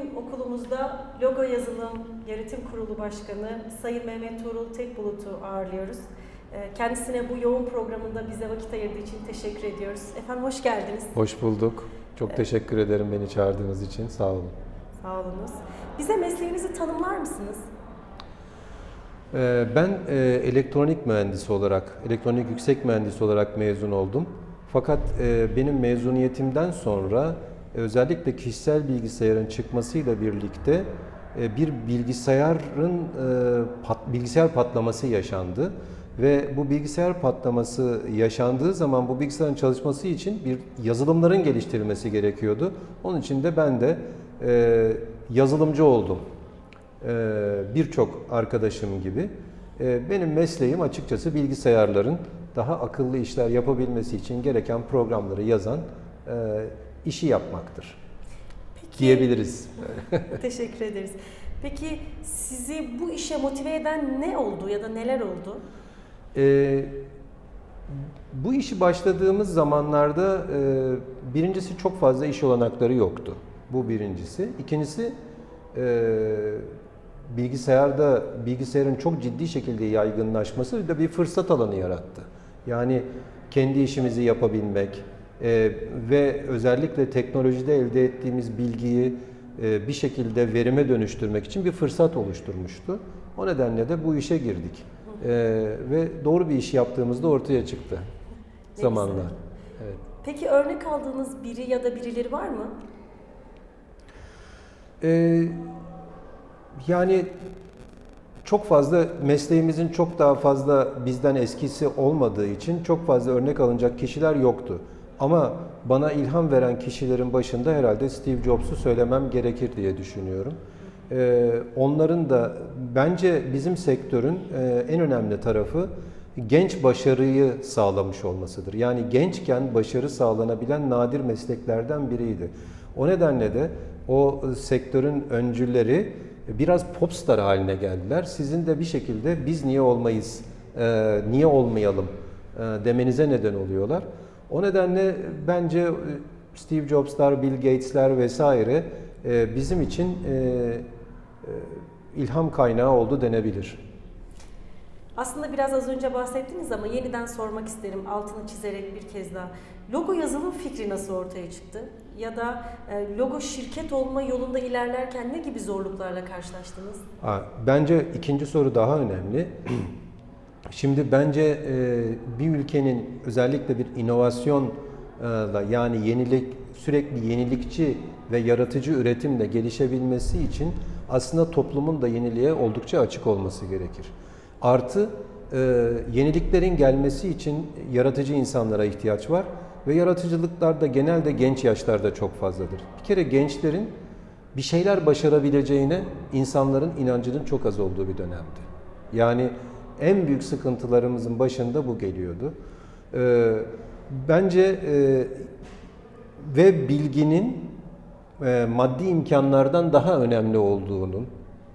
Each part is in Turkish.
Bugün okulumuzda Logo Yazılım Yönetim Kurulu Başkanı Sayın Mehmet Tuğrul Tekbulut'u ağırlıyoruz. Ee, Kendisine bu yoğun programında bize vakit ayırdığı için teşekkür ediyoruz. Efendim hoş geldiniz. Hoş bulduk. Çok teşekkür ederim beni çağırdığınız için. Sağ olun. Sağ olunuz. Bize mesleğinizi tanımlar mısınız? Ee, Ben e, elektronik mühendisi olarak, elektronik yüksek mühendisi olarak mezun oldum. Fakat e, benim mezuniyetimden sonra özellikle kişisel bilgisayarın çıkmasıyla birlikte e, bir bilgisayarın e, bilgisayar patlaması yaşandı ve bu bilgisayar patlaması yaşandığı zaman bu bilgisayarın çalışması için bir yazılımların geliştirilmesi gerekiyordu. Onun için de ben de e, yazılımcı oldum. Birçok arkadaşım gibi. Benim mesleğim açıkçası bilgisayarların daha akıllı işler yapabilmesi için gereken programları yazan e, işi yapmaktır Peki, diyebiliriz. Teşekkür ederiz. Peki sizi bu işe motive eden ne oldu ya da neler oldu? Ee, bu işi başladığımız zamanlarda e, birincisi çok fazla iş olanakları yoktu. Bu birincisi. İkincisi e, bilgisayarda bilgisayarın çok ciddi şekilde yaygınlaşması da bir fırsat alanı yarattı. Yani kendi işimizi yapabilmek e, ve özellikle teknolojide elde ettiğimiz bilgiyi e, bir şekilde verime dönüştürmek için bir fırsat oluşturmuştu. O nedenle de bu işe girdik. E, ve doğru bir iş yaptığımızda ortaya çıktı Ne zamanla. güzel. Evet. Peki örnek aldığınız biri ya da birileri var mı? Ee, yani çok fazla mesleğimizin çok daha fazla bizden eskisi olmadığı için çok fazla örnek alınacak kişiler yoktu. Ama bana ilham veren kişilerin başında herhalde Steve Jobs'u söylemem gerekir diye düşünüyorum. Ee, onların da bence bizim sektörün e, en önemli tarafı genç başarıyı sağlamış olmasıdır. Yani gençken başarı sağlanabilen nadir mesleklerden biriydi. O nedenle de o e, sektörün öncüleri biraz popstar haline geldiler. Sizin de bir şekilde biz niye olmayız, e, niye olmayalım e, demenize neden oluyorlar. O nedenle bence e, Steve Jobs'lar, Bill Gates'ler vesaire e, bizim için e, ilham kaynağı oldu denebilir. Aslında biraz az önce bahsettiniz ama yeniden sormak isterim altını çizerek bir kez daha. Logo yazılım fikri nasıl ortaya çıktı? Ya da logo şirket olma yolunda ilerlerken ne gibi zorluklarla karşılaştınız? Bence ikinci soru daha önemli. Şimdi bence e, bir ülkenin özellikle bir inovasyonla yani yenilik sürekli yenilikçi ve yaratıcı üretimle gelişebilmesi için aslında toplumun da yeniliğe oldukça açık olması gerekir. Artı e, yeniliklerin gelmesi için yaratıcı insanlara ihtiyaç var ve yaratıcılıklar da genelde genç yaşlarda çok fazladır. Bir kere gençlerin bir şeyler başarabileceğine insanların inancının çok az olduğu bir dönemdi. Yani en büyük sıkıntılarımızın başında bu geliyordu. Ee, bence e, ve bilginin e, maddi imkanlardan daha önemli olduğunun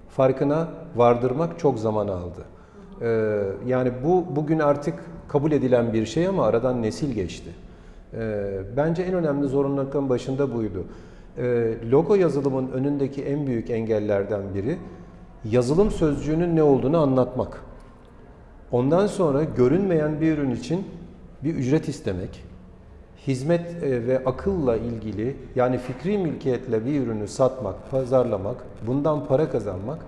farkına vardırmak çok zaman aldı. Ee, yani bu bugün artık kabul edilen bir şey ama aradan nesil geçti. Ee, bence en önemli zorunlulukların başında buydu. Ee, logo yazılımın önündeki en büyük engellerden biri yazılım sözcüğünün ne olduğunu anlatmak. Ondan sonra görünmeyen bir ürün için bir ücret istemek, hizmet e, ve akılla ilgili yani fikri mülkiyetle bir ürünü satmak, pazarlamak, bundan para kazanmak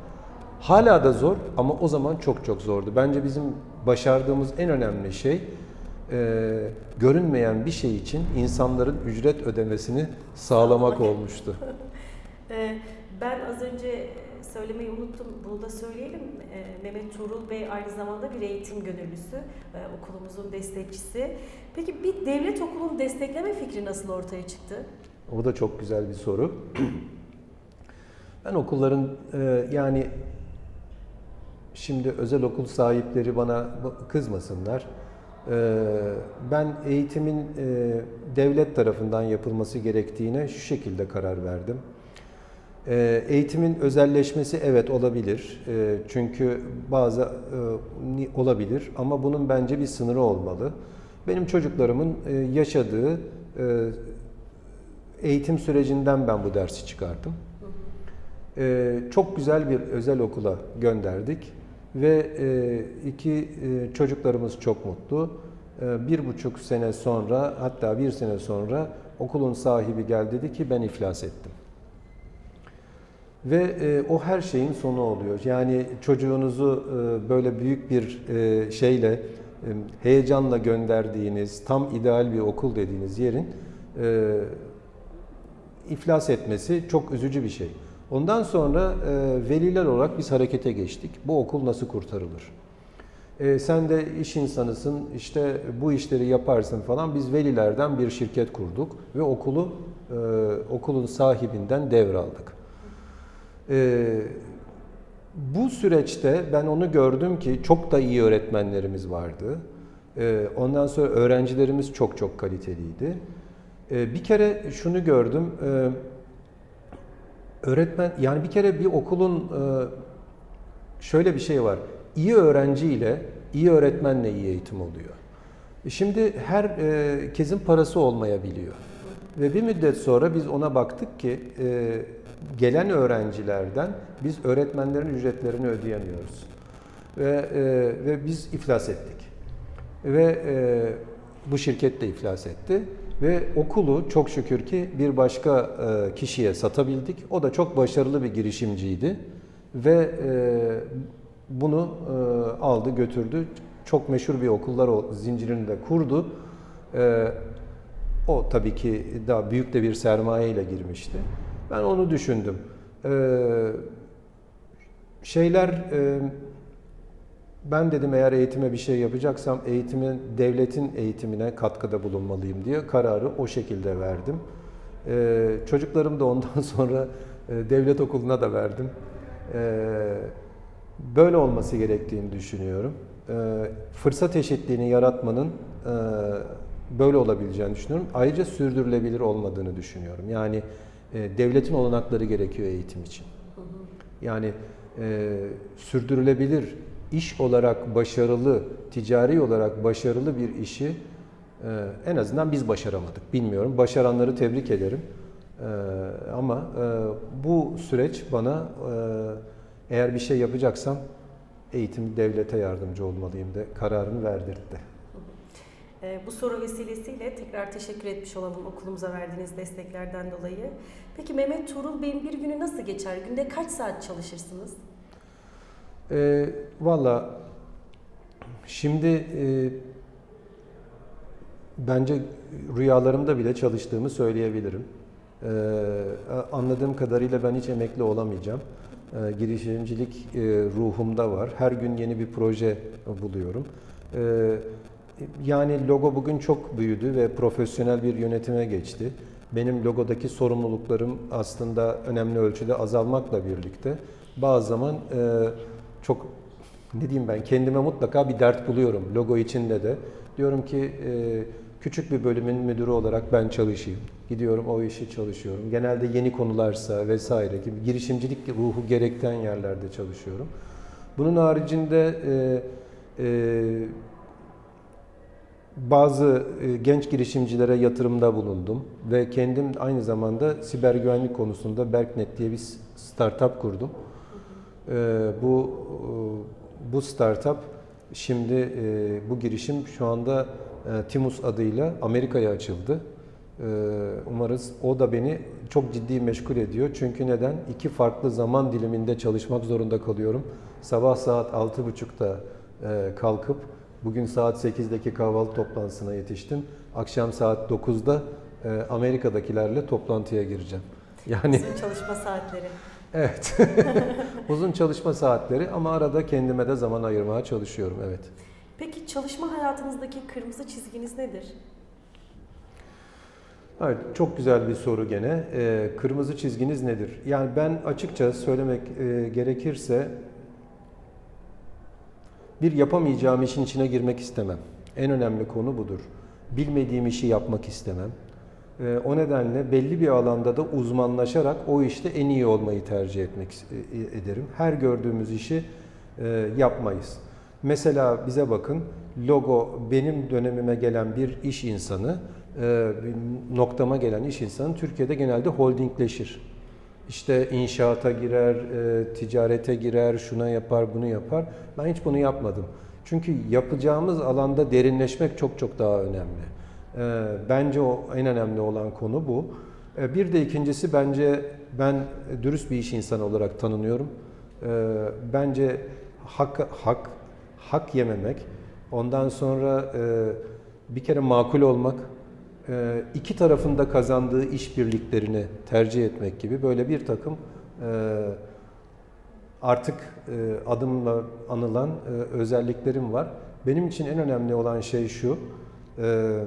hala da zor ama o zaman çok çok zordu. Bence bizim başardığımız en önemli şey e, görünmeyen bir şey için insanların ücret ödemesini sağlamak olmuştu. Ee, Ben az önce söylemeyi unuttum, bunu da söyleyelim. Ee, Mehmet Tuğrul Bey aynı zamanda bir eğitim gönüllüsü, ee, okulumuzun destekçisi. Peki bir devlet okulunu destekleme fikri nasıl ortaya çıktı? O da çok güzel bir soru. Ben okulların e, yani şimdi özel okul sahipleri bana kızmasınlar. E, ben eğitimin e, devlet tarafından yapılması gerektiğine şu şekilde karar verdim. E, eğitimin özelleşmesi evet olabilir. E, çünkü bazı e, olabilir ama bunun bence bir sınırı olmalı. Benim çocuklarımın e, yaşadığı e, eğitim sürecinden ben bu dersi çıkardım. Ee, çok güzel bir özel okula gönderdik ve iki çocuklarımız çok mutlu. Ee, bir buçuk sene sonra hatta bir sene sonra okulun sahibi geldi dedi ki ben iflas ettim. Ve e, o her şeyin sonu oluyor. Yani çocuğunuzu e, böyle büyük bir e, şeyle, e, heyecanla gönderdiğiniz, tam ideal bir okul dediğiniz yerin e, iflas etmesi çok üzücü bir şey. Ondan sonra e, veliler olarak biz harekete geçtik. Bu okul nasıl kurtarılır? E, sen de iş insanısın, işte bu işleri yaparsın falan. Biz velilerden bir şirket kurduk ve okulu e, okulun sahibinden devraldık. Ee, bu süreçte ben onu gördüm ki çok da iyi öğretmenlerimiz vardı. Ee, ondan sonra öğrencilerimiz çok çok kaliteliydi. Ee, bir kere şunu gördüm. Ee, öğretmen yani bir kere bir okulun e, şöyle bir şey var. İyi öğrenciyle iyi öğretmenle iyi eğitim oluyor. E Şimdi herkesin parası olmayabiliyor. Ve bir müddet sonra biz ona baktık ki e, gelen öğrencilerden biz öğretmenlerin ücretlerini ödeyemiyoruz. Ve, e, ve biz iflas ettik. Ve e, bu şirket de iflas etti. Ve okulu çok şükür ki bir başka e, kişiye satabildik. O da çok başarılı bir girişimciydi. Ve e, bunu e, aldı götürdü. Çok meşhur bir okullar o zincirini de kurdu. E, o tabii ki daha büyük de bir sermaye ile girmişti. Ben onu düşündüm. Ee, şeyler, e, ben dedim eğer eğitime bir şey yapacaksam eğitimin, devletin eğitimine katkıda bulunmalıyım diye kararı o şekilde verdim. Ee, çocuklarım da ondan sonra e, devlet okuluna da verdim. Ee, böyle olması gerektiğini düşünüyorum. Ee, fırsat eşitliğini yaratmanın e, böyle olabileceğini düşünüyorum. Ayrıca sürdürülebilir olmadığını düşünüyorum. Yani e, devletin olanakları gerekiyor eğitim için. Yani e, sürdürülebilir iş olarak başarılı, ticari olarak başarılı bir işi e, en azından biz başaramadık. Bilmiyorum. Başaranları tebrik ederim. E, ama e, bu süreç bana e, eğer bir şey yapacaksam eğitim devlete yardımcı olmalıyım da kararını verdirtti. Ee, Bu soru vesilesiyle tekrar teşekkür etmiş olalım okulumuza verdiğiniz desteklerden dolayı. Peki Mehmet Tuğrul Bey'in bir günü nasıl geçer? Günde kaç saat çalışırsınız? E, Valla şimdi e, bence rüyalarımda bile çalıştığımı söyleyebilirim. E, anladığım kadarıyla ben hiç emekli olamayacağım. E, girişimcilik e, ruhumda var. Her gün yeni bir proje buluyorum. E, yani logo bugün çok büyüdü ve profesyonel bir yönetime geçti. Benim logodaki sorumluluklarım aslında önemli ölçüde azalmakla birlikte bazı zaman e, çok ne diyeyim ben kendime mutlaka bir dert buluyorum logo içinde de. Diyorum ki e, küçük bir bölümün müdürü olarak ben çalışayım. Gidiyorum o işi çalışıyorum. Genelde yeni konularsa vesaire gibi girişimcilik ruhu gerektiren yerlerde çalışıyorum. Bunun haricinde e, e, bazı e, genç girişimcilere yatırımda bulundum ve kendim aynı zamanda siber güvenlik konusunda Berknet diye bir startup kurdum. E, Bu e, bu startup şimdi bu girişim şu anda Timus adıyla Amerika'ya açıldı. Umarız o da beni çok ciddi meşgul ediyor. Çünkü neden? İki farklı zaman diliminde çalışmak zorunda kalıyorum. Sabah saat 6.30'da e, kalkıp bugün saat 8'deki kahvaltı toplantısına yetiştim. Akşam saat 9'da e, Amerika'dakilerle toplantıya gireceğim. Yani Sizin çalışma saatleri. evet. Uzun çalışma saatleri ama arada kendime de zaman ayırmaya çalışıyorum. Evet. Peki çalışma hayatınızdaki kırmızı çizginiz nedir? Evet, çok güzel bir soru gene. Ee, kırmızı çizginiz nedir? Yani ben açıkça söylemek e, gerekirse bir yapamayacağım işin içine girmek istemem. En önemli konu budur. Bilmediğim işi yapmak istemem. Ee, o nedenle belli bir alanda da uzmanlaşarak o işte en iyi olmayı tercih etmek e, ederim. Her gördüğümüz işi e, yapmayız. Mesela bize bakın, logo benim dönemime gelen bir iş insanı, e, noktama gelen iş insanı Türkiye'de genelde holdingleşir. İşte inşaata girer, e, ticarete girer, şuna yapar, bunu yapar. Ben hiç bunu yapmadım. Çünkü yapacağımız alanda derinleşmek çok çok daha önemli. E, bence o en önemli olan konu bu. E, bir de ikincisi bence ben dürüst bir iş insanı olarak tanınıyorum. E, bence hak hak hak yememek, ondan sonra e, bir kere makul olmak, iki tarafında kazandığı işbirliklerini tercih etmek gibi böyle bir takım e, artık e, adımla anılan e, özelliklerim var. Benim için en önemli olan şey şu, e,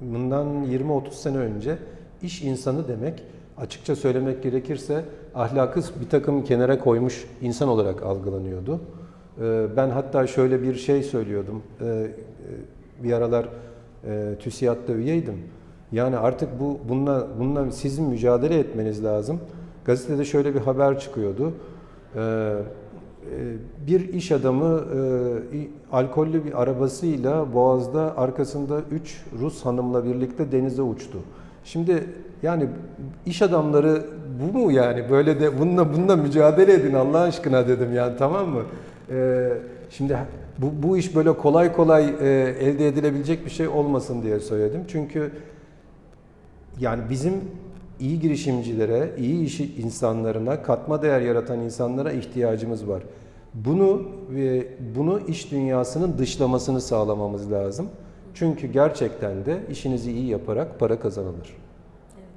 bundan 20-30 sene önce iş insanı demek açıkça söylemek gerekirse ahlakı bir takım kenara koymuş insan olarak algılanıyordu. E, ben hatta şöyle bir şey söylüyordum, e, e, bir aralar e, TÜSİAD'da üyeydim. Yani artık bu bununla, bununla sizin mücadele etmeniz lazım. Gazetede şöyle bir haber çıkıyordu. Ee, e, bir iş adamı e, alkollü bir arabasıyla Boğaz'da arkasında 3 Rus hanımla birlikte denize uçtu. Şimdi yani iş adamları bu mu yani böyle de bununla bununla mücadele edin Allah aşkına dedim yani tamam mı? Ee, şimdi bu, bu iş böyle kolay kolay e, elde edilebilecek bir şey olmasın diye söyledim. Çünkü yani bizim iyi girişimcilere, iyi iş insanlarına, katma değer yaratan insanlara ihtiyacımız var. Bunu ve bunu iş dünyasının dışlamasını sağlamamız lazım. Çünkü gerçekten de işinizi iyi yaparak para kazanılır. Evet.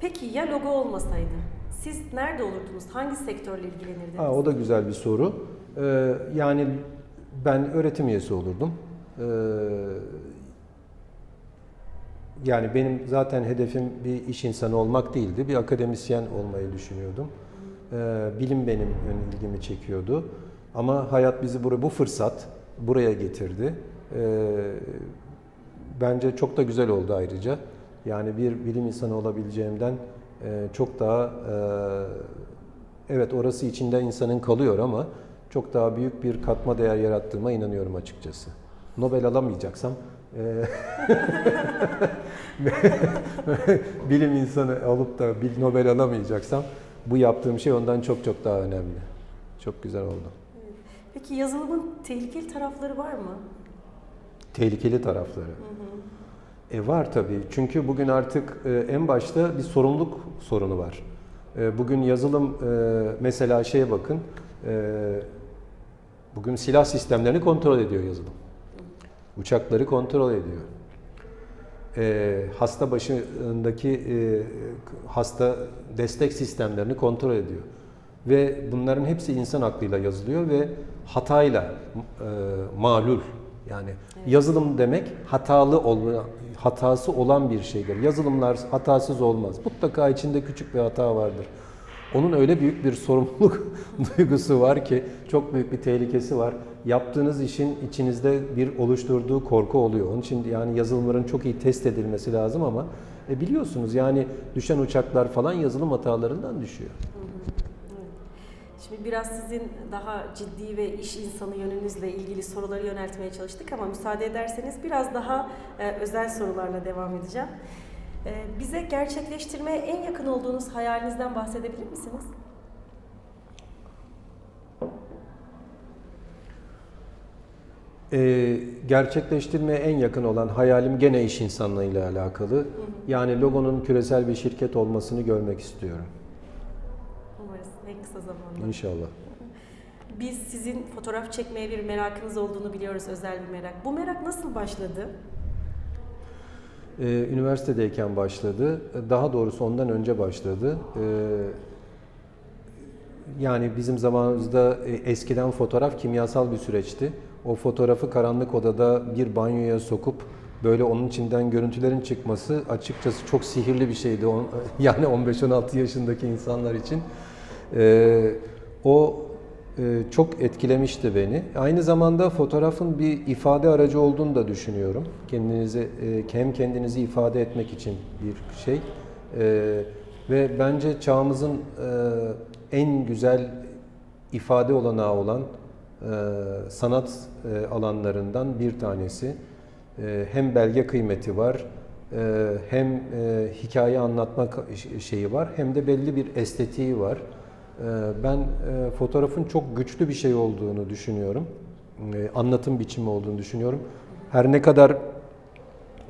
Peki ya logo olmasaydı? Siz nerede olurdunuz? Hangi sektörle ilgilenirdiniz? Ha, o da güzel bir soru. Ee, yani ben öğretim üyesi olurdum. Ee, yani benim zaten hedefim bir iş insanı olmak değildi. Bir akademisyen olmayı düşünüyordum. Ee, bilim benim ilgimi çekiyordu. Ama hayat bizi buraya, bu fırsat buraya getirdi. Ee, bence çok da güzel oldu ayrıca. Yani bir bilim insanı olabileceğimden e, çok daha e, evet orası içinde insanın kalıyor ama çok daha büyük bir katma değer yarattığıma inanıyorum açıkçası. Nobel alamayacaksam e, bilim insanı olup da bir Nobel alamayacaksam bu yaptığım şey ondan çok çok daha önemli. Çok güzel oldu. Peki yazılımın tehlikeli tarafları var mı? Tehlikeli tarafları. E var tabii. Çünkü bugün artık e, en başta bir sorumluluk sorunu var. E, bugün yazılım mesela şeye bakın. Bugün silah sistemlerini kontrol ediyor yazılım. Uçakları kontrol ediyor. E, hasta başındaki e, hasta destek sistemlerini kontrol ediyor. Ve bunların hepsi insan aklıyla yazılıyor ve hatayla e, malul. Yani yazılım demek hatalı olma, hatası olan bir şeydir. Yazılımlar hatasız olmaz. Mutlaka içinde küçük bir hata vardır. Onun öyle büyük bir sorumluluk duygusu var ki çok büyük bir tehlikesi var. Yaptığınız işin içinizde bir oluşturduğu korku oluyor. Onun için yani yazılımların çok iyi test edilmesi lazım ama e biliyorsunuz yani düşen uçaklar falan yazılım hatalarından düşüyor. Şimdi biraz sizin daha ciddi ve iş insanı yönünüzle ilgili soruları yöneltmeye çalıştık ama müsaade ederseniz biraz daha e, özel sorularla devam edeceğim. E, bize gerçekleştirmeye en yakın olduğunuz hayalinizden bahsedebilir misiniz? Ee, gerçekleştirmeye en yakın olan hayalim gene iş insanlığıyla alakalı. Yani logonun küresel bir şirket olmasını görmek istiyorum. Umarız en kısa zamanda. İnşallah. Biz sizin fotoğraf çekmeye bir merakınız olduğunu biliyoruz, özel bir merak. Bu merak nasıl başladı? Ee, üniversitedeyken başladı. Daha doğrusu ondan önce başladı. Ee, yani bizim zamanımızda e, eskiden fotoğraf kimyasal bir süreçti. O fotoğrafı karanlık odada bir banyoya sokup böyle onun içinden görüntülerin çıkması açıkçası çok sihirli bir şeydi. Yani 15-16 yaşındaki insanlar için. O e, çok etkilemişti beni. Aynı zamanda fotoğrafın bir ifade aracı olduğunu da düşünüyorum. Kendinizi e, hem kendinizi ifade etmek için bir şey E, ve bence çağımızın e, en güzel ifade olanağı olan e, sanat e, alanlarından bir tanesi. E, hem belge kıymeti var, e, hem e, hikaye anlatma şeyi var hem de belli bir estetiği var. E, ben e, fotoğrafın çok güçlü bir şey olduğunu düşünüyorum. E, anlatım biçimi olduğunu düşünüyorum. Her ne kadar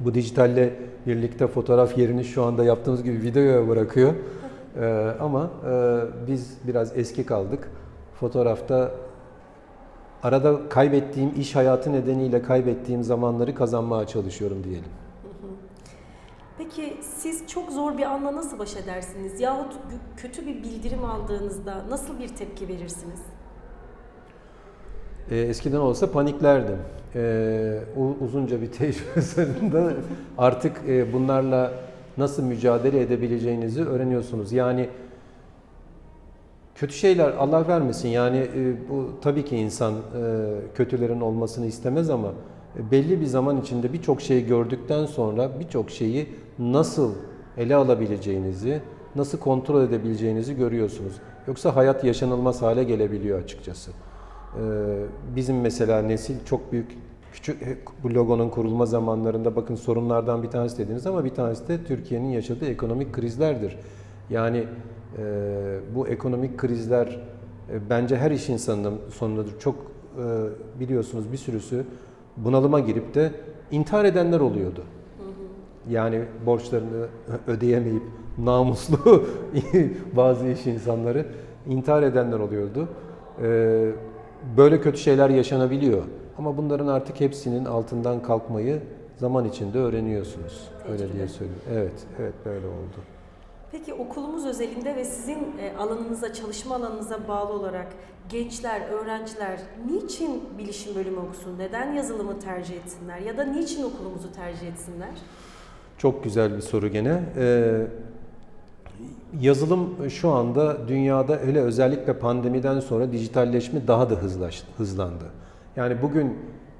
bu dijitalle birlikte fotoğraf yerini şu anda yaptığımız gibi videoya bırakıyor. Ee, ama e, biz biraz eski kaldık. Fotoğrafta arada kaybettiğim iş hayatı nedeniyle kaybettiğim zamanları kazanmaya çalışıyorum diyelim. Peki siz çok zor bir anla nasıl baş edersiniz? Yahut kötü bir bildirim aldığınızda nasıl bir tepki verirsiniz? Ee, eskiden olsa paniklerdim. U- uzunca bir tecrübe artık e, bunlarla nasıl mücadele edebileceğinizi öğreniyorsunuz. Yani kötü şeyler Allah vermesin. Yani e, bu tabii ki insan e, kötülerin olmasını istemez ama e, belli bir zaman içinde birçok şeyi gördükten sonra birçok şeyi nasıl ele alabileceğinizi, nasıl kontrol edebileceğinizi görüyorsunuz. Yoksa hayat yaşanılmaz hale gelebiliyor açıkçası. Ee, Bizim mesela nesil çok büyük küçük e, bu logonun kurulma zamanlarında bakın sorunlardan bir tanesi dediniz ama bir tanesi de Türkiye'nin yaşadığı ekonomik krizlerdir. Yani e, bu ekonomik krizler e, bence her iş insanının sonundadır. Çok e, biliyorsunuz bir sürüsü bunalıma girip de intihar edenler oluyordu. Yani borçlarını ödeyemeyip namuslu bazı iş insanları intihar edenler oluyordu. Ee, Böyle kötü şeyler yaşanabiliyor. Ama bunların artık hepsinin altından kalkmayı zaman içinde öğreniyorsunuz. Öyle diye söyleyeyim. Evet, evet böyle oldu. Peki okulumuz özelinde ve sizin e, alanınıza, çalışma alanınıza bağlı olarak gençler, öğrenciler niçin bilişim bölümü okusun? Neden yazılımı tercih etsinler? Ya da niçin okulumuzu tercih etsinler? Çok güzel bir soru gene. Ee, yazılım şu anda dünyada hele özellikle pandemiden sonra dijitalleşme daha da hızlaş, hızlandı. Yani bugün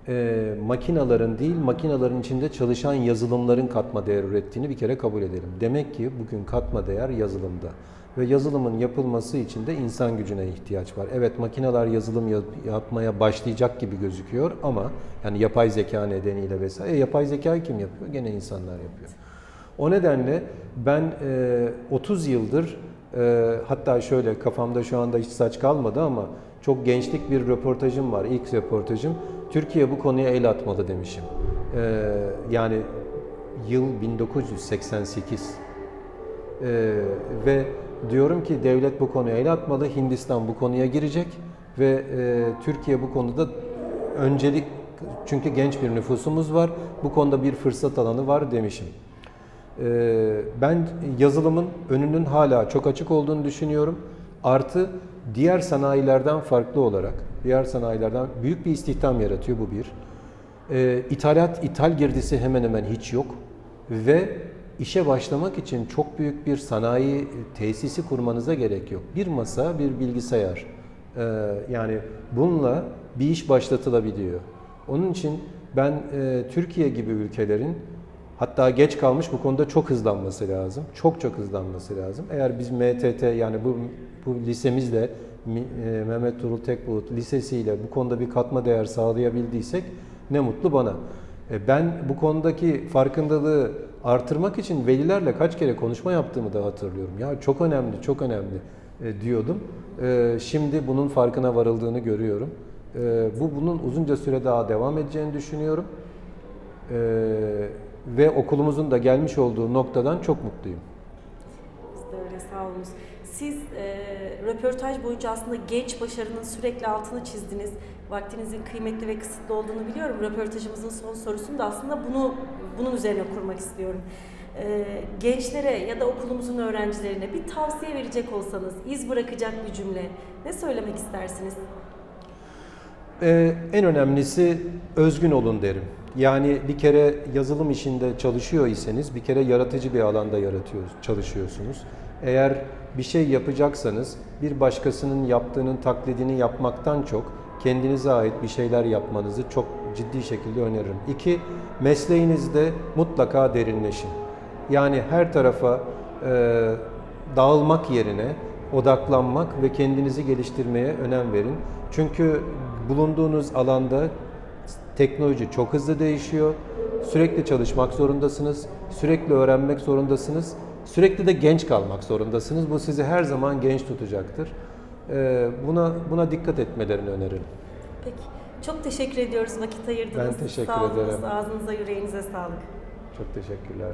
e, makinaların değil, makinaların içinde çalışan yazılımların katma değer ürettiğini bir kere kabul edelim. Demek ki bugün katma değer yazılımda. Ve yazılımın yapılması için de insan gücüne ihtiyaç var. Evet makineler yazılım yap- yapmaya başlayacak gibi gözüküyor ama yani yapay zeka nedeniyle vesaire. E, yapay zekayı kim yapıyor? Gene insanlar yapıyor. O nedenle ben e, 30 yıldır e, hatta şöyle kafamda şu anda hiç saç kalmadı ama çok gençlik bir röportajım var. İlk röportajım. Türkiye bu konuya el atmalı demişim. E, yani yıl 1988. Ee, ve diyorum ki devlet bu konuya el atmalı, Hindistan bu konuya girecek ve e, Türkiye bu konuda öncelik çünkü genç bir nüfusumuz var, bu konuda bir fırsat alanı var demişim. Ee, ben yazılımın önünün hala çok açık olduğunu düşünüyorum. Artı diğer sanayilerden farklı olarak, diğer sanayilerden büyük bir istihdam yaratıyor bu bir. Ee, ithalat, ithal girdisi hemen hemen hiç yok ve işe başlamak için çok büyük bir sanayi tesisi kurmanıza gerek yok. Bir masa, bir bilgisayar. Ee, yani bununla bir iş başlatılabiliyor. Onun için ben e, Türkiye gibi ülkelerin hatta geç kalmış bu konuda çok hızlanması lazım. Çok çok hızlanması lazım. Eğer biz MTT yani bu, bu lisemizle Mi- e, Mehmet Turul Tekbulut Lisesi'yle bu konuda bir katma değer sağlayabildiysek ne mutlu bana. E, Ben bu konudaki farkındalığı artırmak için velilerle kaç kere konuşma yaptığımı da hatırlıyorum. Ya çok önemli, çok önemli e, diyordum. E, Şimdi bunun farkına varıldığını görüyorum. Bu bunun uzunca süre daha devam edeceğini düşünüyorum. Ve okulumuzun da gelmiş olduğu noktadan çok mutluyum. Biz de öyle sağ olunuz. Siz e, röportaj boyunca aslında genç başarının sürekli altını çizdiniz. Vaktinizin kıymetli ve kısıtlı olduğunu biliyorum. Röportajımızın son sorusunu da aslında bunu bunun üzerine kurmak istiyorum. E, gençlere ya da okulumuzun öğrencilerine bir tavsiye verecek olsanız, iz bırakacak bir cümle ne söylemek istersiniz? Ee, en önemlisi özgün olun derim. Yani bir kere yazılım işinde çalışıyor iseniz bir kere yaratıcı bir alanda yaratıyor, çalışıyorsunuz. Eğer bir şey yapacaksanız bir başkasının yaptığının taklidini yapmaktan çok kendinize ait bir şeyler yapmanızı çok ciddi şekilde öneririm. İki, mesleğinizde mutlaka derinleşin. Yani her tarafa e, dağılmak yerine odaklanmak ve kendinizi geliştirmeye önem verin. Çünkü bulunduğunuz alanda teknoloji çok hızlı değişiyor. Sürekli çalışmak zorundasınız, sürekli öğrenmek zorundasınız, sürekli de genç kalmak zorundasınız. Bu sizi her zaman genç tutacaktır. Ee, Buna buna dikkat etmelerini öneririm. Peki. Çok teşekkür ediyoruz vakit ayırdınız. Ben teşekkür Sağ olunuz, ederim. Ağzınıza yüreğinize sağlık. Çok teşekkürler.